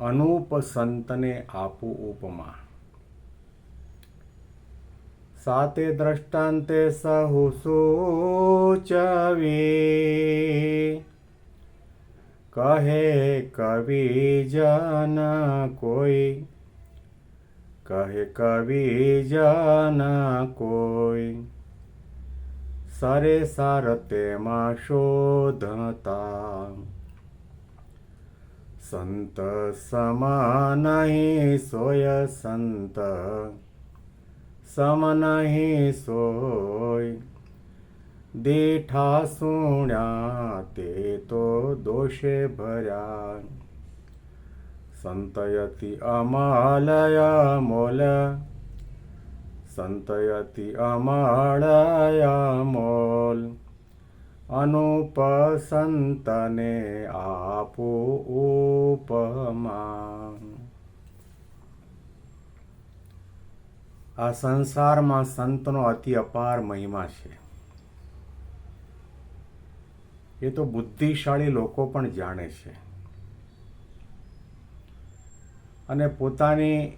અનુપ સંતને આપું ઉપમા. સાતે દ્રષ્ટાંતે સહુ સૂચવી. કહે કવિ જન કોઈ. કહે કવિ જન કોઈ. સરે સાર તેમાં શોધતા. સંત સમ નહીં સોય સંત સમ નહીં સોય દેઠા સુણ્યા તે તો દોષે ભર્યા સંતયતિ અમાલય મોલ સંતયતિ અમાળયા મોલ અનુપ સંતને આપો ઉપમા. આ સંસારમાં સંતનો અતિ અપાર મહિમા છે. એ તો બુદ્ધિશાળી લોકો પણ જાણે છે. અને પોતાની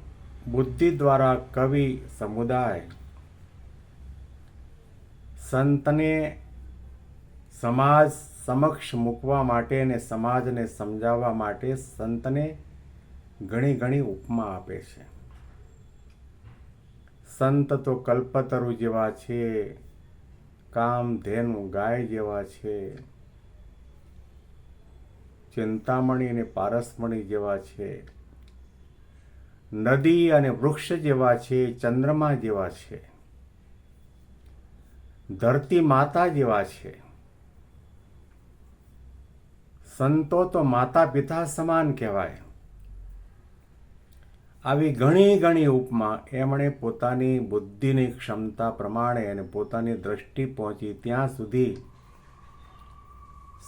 બુદ્ધિ દ્વારા કવિ સમુદાય સંતને સમાજ સમક્ષ મૂકવા માટે અને સમાજને સમજાવવા માટે સંતને ઘણી ઘણી ઉપમા આપે છે. સંત તો કલ્પતરુ જેવા છે કામધેનુ ગાય જેવા છે, ચિંતામણી અને પારસમણી જેવા છે, નદી અને વૃક્ષ જેવા છે, ચંદ્રમા જેવા છે, ધરતી માતા જેવા છે. સંતો તો માતા પિતા સમાન કહેવાય. આવી ઘણી ઘણી ઉપમા એમણે પોતાની બુદ્ધિની ક્ષમતા પ્રમાણે અને પોતાની દ્રષ્ટિ પહોંચી ત્યાં સુધી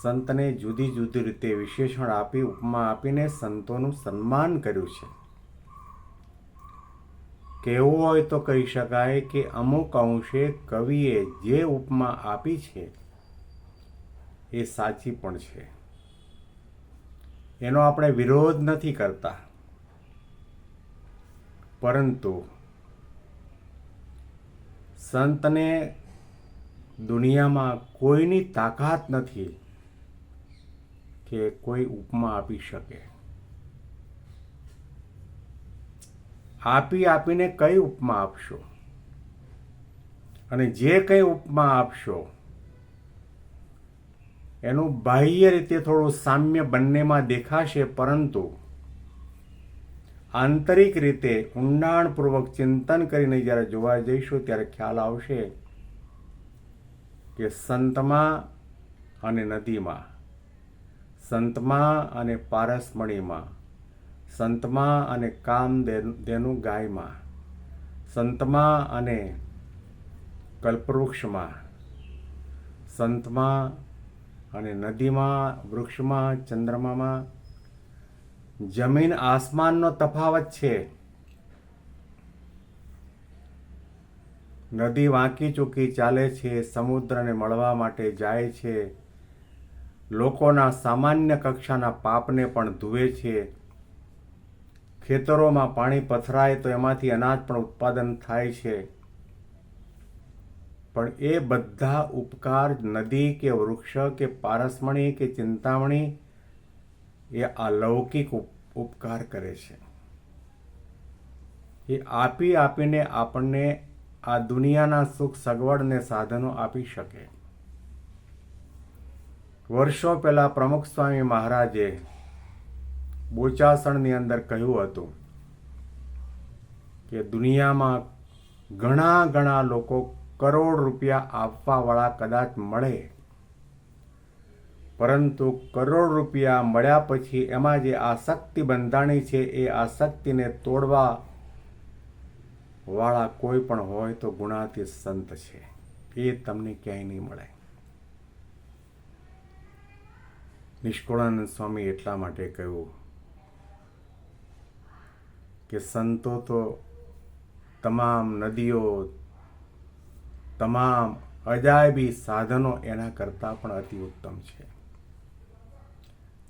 સંતને જુદી જુદી રીતે વિશેષણ આપી, ઉપમા આપીને સંતોનું સન્માન કર્યું છે. કહેવું હોય તો કહી શકાય કે અમુક અંશે કવિએ જે ઉપમા આપી છે એ સાચી પણ છે. એનો આપણે વિરોધ નથી કરતા. પરંતુ સંતને દુનિયામાં કોઈની તાકાત નથી કે કોઈ ઉપમા આપી શકે. આપી આપીને કઈ ઉપમા આપશો? અને જે કંઈ ઉપમા આપશો એનું બાહ્ય રીતે થોડું સામ્ય બંનેમાં દેખાશે, પરંતુ આંતરિક રીતે ઊંડાણપૂર્વક ચિંતન કરીને જ્યારે જોવા જઈશું, ત્યારે ખ્યાલ આવશે કે સંતમાં અને નદીમાં, સંતમાં અને પારસમણીમાં, સંતમાં અને કામ દેનું ગાયમાં, સંતમાં અને કલ્પવૃક્ષમાં, સંતમાં અને નદીમાં, વૃક્ષમાં, ચંદ્રમામાં, જમીન આસમાનનો તફાવત છે. નદી વાંકી ચૂકી ચાલે છે, સમુદ્રને મળવા માટે જાય છે. લોકોના સામાન્ય કક્ષાના પાપને પણ ધુએ છે. ખેતરોમાં પાણી પથરાય તો એમાંથી અનાજ પણ ઉત્પાદન થાય છે. પણ એ બધા ઉપકાર નદી કે વૃક્ષ કે પારસમણી કે ચિંતામણી એ અલૌકિક ઉપકાર કરે છે. એ આપી આપીને આપણને આ દુનિયાના સુખ સગવડને સાધનો આપી શકે. વર્ષો પહેલા પ્રમુખ સ્વામી મહારાજે બોચાસણની અંદર કહ્યું હતું કે દુનિયામાં ઘણા ઘણા લોકો કરોડ રૂપિયા આપવાવાળા કદાચ મળે. પરંતુ કરોડ રૂપિયા મળ્યા પછી એમાં જે આસક્તિ બંધાણી છે એ આસક્તિને તોડવા વાળા કોઈ પણ હોય તો ગુણાતી સંત છે. એ તમને ક્યાંય નહીં મળે. નિષ્કુળાનંદ સ્વામી એટલા માટે કહ્યું કે સંતો તો તમામ નદીઓ તમામ અજાયબી સાધનો એના કરતાં પણ અતિ ઉત્તમ છે.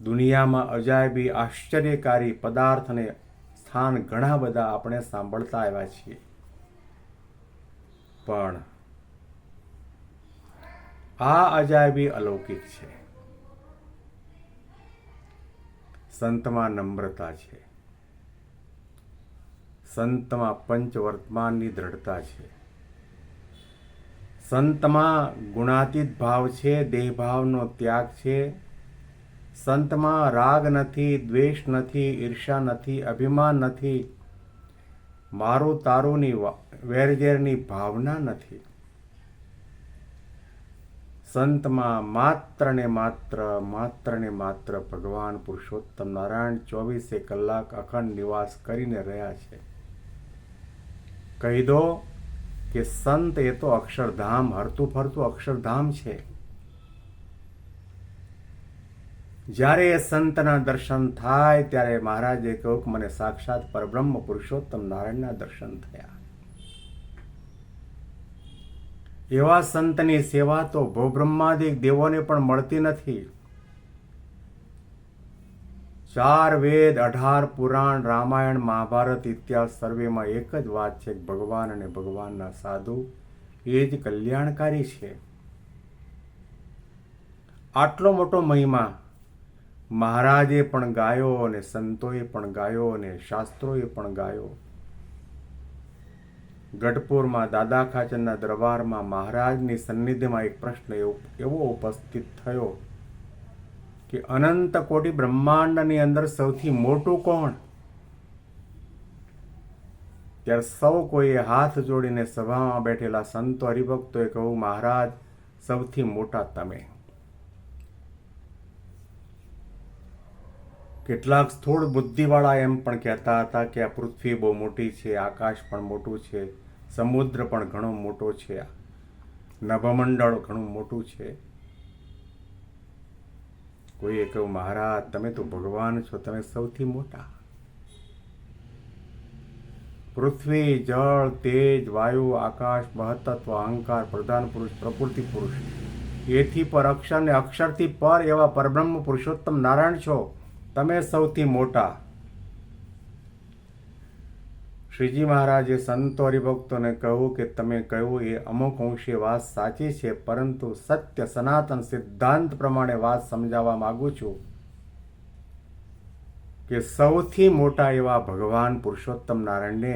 દુનિયામાં અજાયબી આશ્ચર્યકારી પદાર્થને સ્થાન ઘણા બધા આપણે સાંભળતા આવ્યા છીએ. પણ આ અજાયબી અલૌકિક છે. સંતમાં નમ્રતા છે. સંતમાં પંચવર્તમાનની દ્રઢતા છે. સંતમાં ગુણાતીત ભાવ છે, દેહભાવનો ત્યાગ છે. સંતમાં રાગ નથી, દ્વેષ નથી, ઈર્ષા નથી, અભિમાન નથી. મારું તારુંની વેરઝેરની ભાવના નથી. સંતમાં માત્ર ને માત્ર માત્ર ને માત્ર ભગવાન પુરુષોત્તમ નારાયણ ચોવીસે કલાક અખંડ નિવાસ કરીને રહ્યા છે. કહી દો કે સંત એ તો અક્ષરધામ, હરતું ફરતું અક્ષરધામ છે. જ્યારે એ સંતના દર્શન થાય, ત્યારે મહારાજે કહ્યું કે મને સાક્ષાત પરબ્રહ્મ પુરુષોત્તમ નારાયણના દર્શન થયા. એવા સંતની સેવા તો ભૂબ્રહ્માદિક દેવોને પણ મળતી નથી. ચાર વેદ, અઢાર પુરાણ, રામાયણ, મહાભારત ઇતિહાસ સર્વેમાં એક જ વાત છે ભગવાન અને ભગવાનના સાધુ એ જ કલ્યાણકારી છે. આટલો મોટો મહિમા મહારાજે પણ ગાયો અને સંતોએ પણ ગાયો અને શાસ્ત્રોએ પણ ગાયો. ગઢપુરમાં, દાદા ખાચરના દરબારમાં મહારાજની સન્નિધિમાં એક પ્રશ્ન એવો ઉપસ્થિત થયો કે અનંત કોટી બ્રહ્માંડની અંદર સૌથી મોટું કોણ? ત્યારે સૌ કોઈએ હાથ જોડીને સભામાં બેઠેલા સંતો હરિભક્તોએ કહ્યું, મહારાજ, સૌથી મોટા તમે. કેટલાક સ્થૂળ બુદ્ધિવાળા એમ પણ કહેતા હતા કે આ પૃથ્વી બહુ મોટી છે, આકાશ પણ મોટું છે, સમુદ્ર પણ ઘણો મોટો છે, નભમંડળ ઘણું મોટું છે. કોઈએ કહ્યું, મહારાજ, તમે તો ભગવાન છો, તમે સૌથી મોટા. પૃથ્વી, જળ, તેજ, વાયુ, આકાશ મહતત્વ અહંકાર, પ્રધાન પુરુષ, પ્રકૃતિ પુરુષ. એથી પર અક્ષર ને અક્ષરથી પર એવા પરબ્રહ્મ પુરુષોત્તમ નારાયણ છો. તમે સૌથી મોટા. શ્રીજી મહારાજે સંતો હરિભક્તોને કહ્યું કે તમે કહ્યું એ અમુક અંશે વાત સાચી છે, પરંતુ સત્ય, સનાતન સિદ્ધાંત પ્રમાણે વાત સમજાવવા માંગુ છું કે સૌથી મોટા એવા ભગવાન પુરુષોત્તમ નારાયણને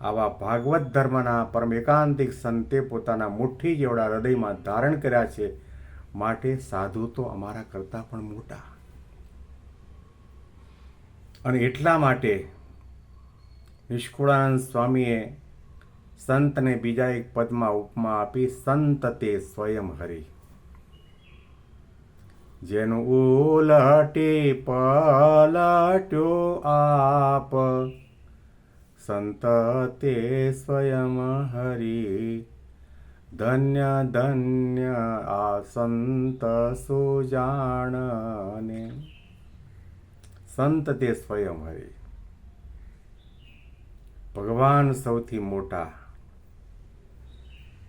આવા ભાગવત ધર્મના પરમ એકાંતિક સંતે પોતાના મુઠ્ઠી જેવડા હૃદયમાં ધારણ કર્યા છે, માટે સાધુ તો અમારા કરતાં પણ મોટા. અને એટલા માટે નિષ્કુળાનંદ સ્વામીએ સંતને બીજા એક પદમાં ઉપમા આપી, સંત તે સ્વયં હરી. જેનું ઉલટે પલટ્યો આપ, સંત તે સ્વયં હરી. ધન્ય ધન્ય આ સંત સુજાણને. સંત તે સ્વયં હરી. ભગવાન સૌથી મોટા.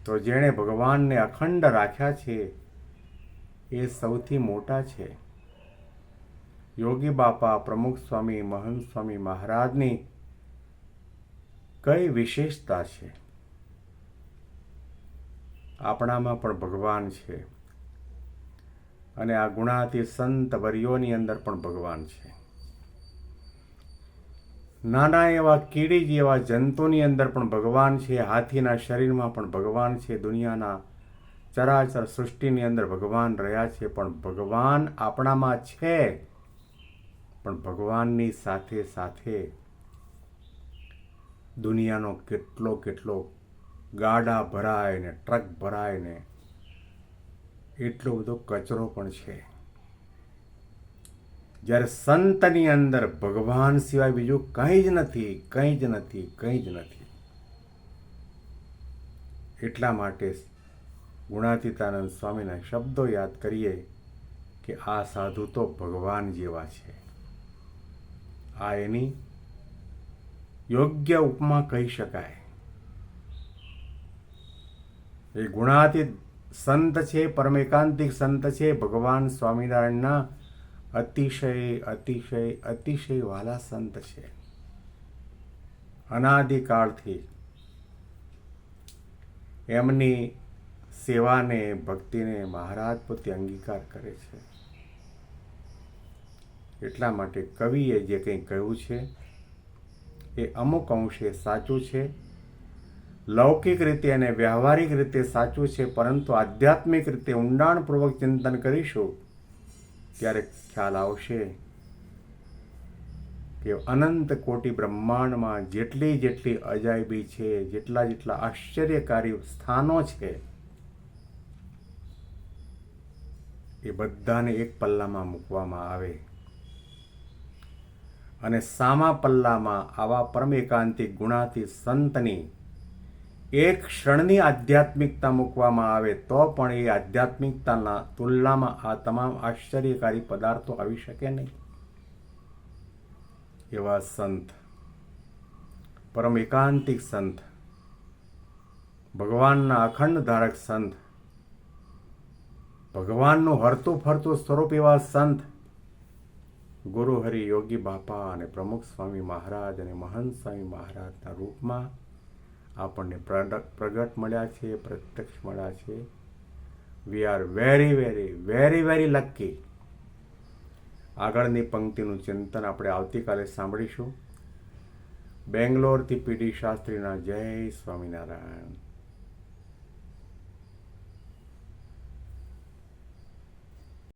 તો જેણે ભગવાનને અખંડ રાખ્યા છે, એ સૌથી મોટા છે. યોગી બાપા પ્રમુખ સ્વામી મહંત સ્વામી મહારાજની કઈ વિશેષતા છે? આપણામાં પણ ભગવાન છે. અને આ ગુણાતી સંત વર્યોની અંદર પણ ભગવાન છે. નાના એવા કીડી જેવા જંતુની અંદર પણ ભગવાન છે, હાથીના શરીરમાં પણ ભગવાન છે, દુનિયાના ચરાચર સૃષ્ટિની અંદર ભગવાન રહ્યા છે, પણ ભગવાન આપણામાં છે, પણ ભગવાનની સાથે સાથે દુનિયાનો કેટલો કેટલો ગાડા ભરાય ને ટ્રક ભરાય ને એટલો બધો કચરો પણ છે. જ્યારે સંતની અંદર ભગવાન સિવાય બીજું કંઈ જ નથી, કંઈ જ નથી, કંઈ જ નથી. એટલા માટે ગુણાતીતાનંદ સ્વામીના શબ્દો યાદ કરીએ કે આ સાધુ તો ભગવાન જેવા છે. આ એની યોગ્ય ઉપમા કહી શકાય. એ ગુણાતીત સંત છે, પરમ એકાંતિક સંત છે, ભગવાન સ્વામિનારાયણના અતિશય અતિશય અતિશય વાલા સંત છે. અનાદિકાળથી એમની સેવાને, ભક્તિને મહારાજ પોતે અંગીકાર કરે છે. એટલા માટે કવિએ જે કંઈ કહ્યું છે, એ અમુક અંશે સાચું છે. લૌકિક રીતે અને વ્યવહારિક રીતે સાચું છે, પરંતુ આધ્યાત્મિક રીતે ઊંડાણપૂર્વક ચિંતન કરીશું ત્યારે ખ્યાલ આવશે કે અનંત કોટી બ્રહ્માંડમાં જેટલી જેટલી અજાયબી છે, જેટલા જેટલા આશ્ચર્યકારી સ્થાનો છે, એ બધાને એક પલ્લામાં મૂકવામાં આવે. અને સામા પલ્લામાં આવા પરમ એકાંતિક ગુણાતી સંતની એક ક્ષણની આધ્યાત્મિકતા મૂકવામાં આવે તો પણ એ આધ્યાત્મિકતાના તુલનામાં આ તમામ આશ્ચર્યકારી પદાર્થો આવી શકે નહીં. એવા સંત, પરમ એકાંતિક સંત, ભગવાનના અખંડ ધારક સંત, ભગવાનનું હરતું ફરતું સ્વરૂપ એવા સંત ગુરુ હરિ યોગી બાપા અને પ્રમુખ સ્વામી મહારાજ અને મહંત સ્વામી મહારાજના રૂપમાં આપણને પ્રગટ મળ્યા છે, પ્રત્યક્ષ મળ્યા છે. We are very very very very lucky આગળની પંક્તિનું ચિંતન આપણે આવતીકાલે સાંભળીશું. બેંગ્લોરથી પીડી શાસ્ત્રીના જય સ્વામિનારાયણ.